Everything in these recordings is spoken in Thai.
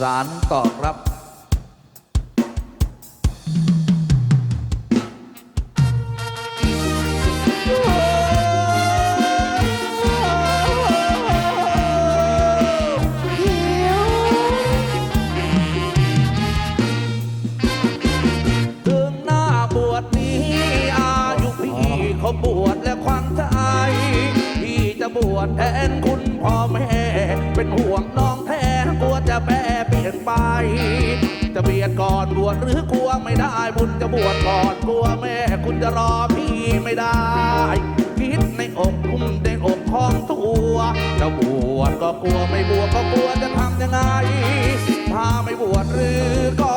สารต่อครับถึงหน้าบวชนี้อายุพี่เขาบวชและควันใจพี่จะบวชแทนคุณพ่อแม่ ไป จะเบียดก่อนบวชหรือกลัวไม่ได้บุญจะบวชก่อนกลัวแม่ คุณจะรอพี่ไม่ได้ คิดในอกคุ้มในอกของตัวจะบวชก็กลัวไม่บวชก็กลัวจะทำยังไง ถ้าไม่บวชหรือก็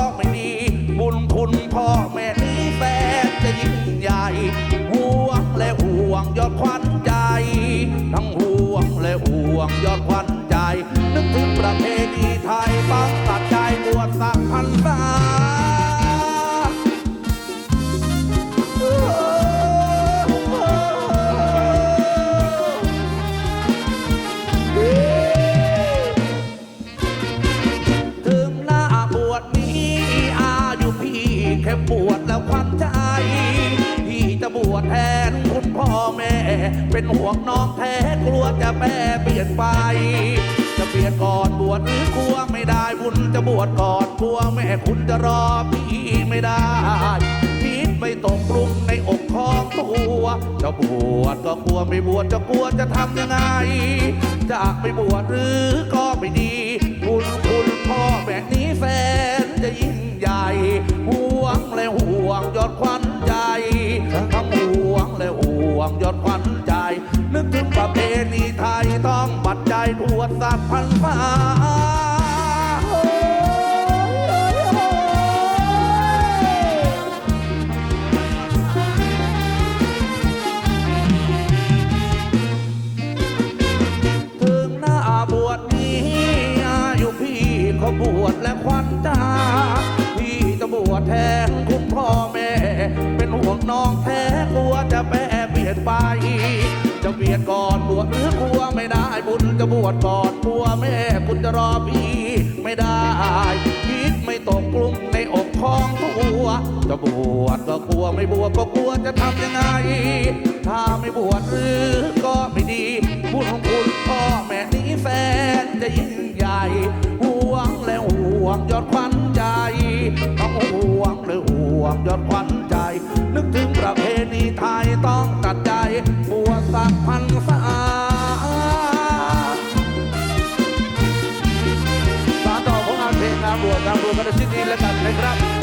พ่อแม่ เป็นห่วงน้องแท้กลัวจะแปรเปลี่ยนไป จะเปลี่ยนก่อนบวชหรือกลัวไม่ได้บุญจะบวชก่อนกลัวแม่คุณจะรอพี่ไม่ได้คิดไม่ตกกลุ่มในอกของตัวจะบวชก็กลัวไม่บวชจะกลัวจะทำยังไงจะไม่บวชหรือก็ไม่ดีคุณคุณพ่อแม่นี้แฟนจะยิ่งใหญ่ห่วงและห่วงยอดควัน บวชสักพันฟ้าถึงหน้าบวชนี้อายุพี่เขาบวชและควันตาพี่จะบวชแทนคุณพ่อแม่ เป็นห่วงน้องแท้กลัวจะแปรเปลี่ยนไป เกียนก่อนบวชหรือกลัวไม่ได้บุญจะบวชก่อนกลัวแม่คุณจะรอพี่ไม่ได้คิดไม่ตกกลุ่มในอกของตัวจะบวชก็กลัวไม่บวชก็กลัวจะทำยังไง ถ้าไม่บวชหรือก็ไม่ดีบุญของคุณพ่อแม่นี้แฟนจะยิ่งใหญ่ห่วงและห่วงยอดควันใจต้องห่วงและห่วงยอดควันใจ นึกถึงประเพณีไทยต้อง สารต่อของงานเพลงงานบวชงานบวชกันในที่นี้แล้วกันนะครับ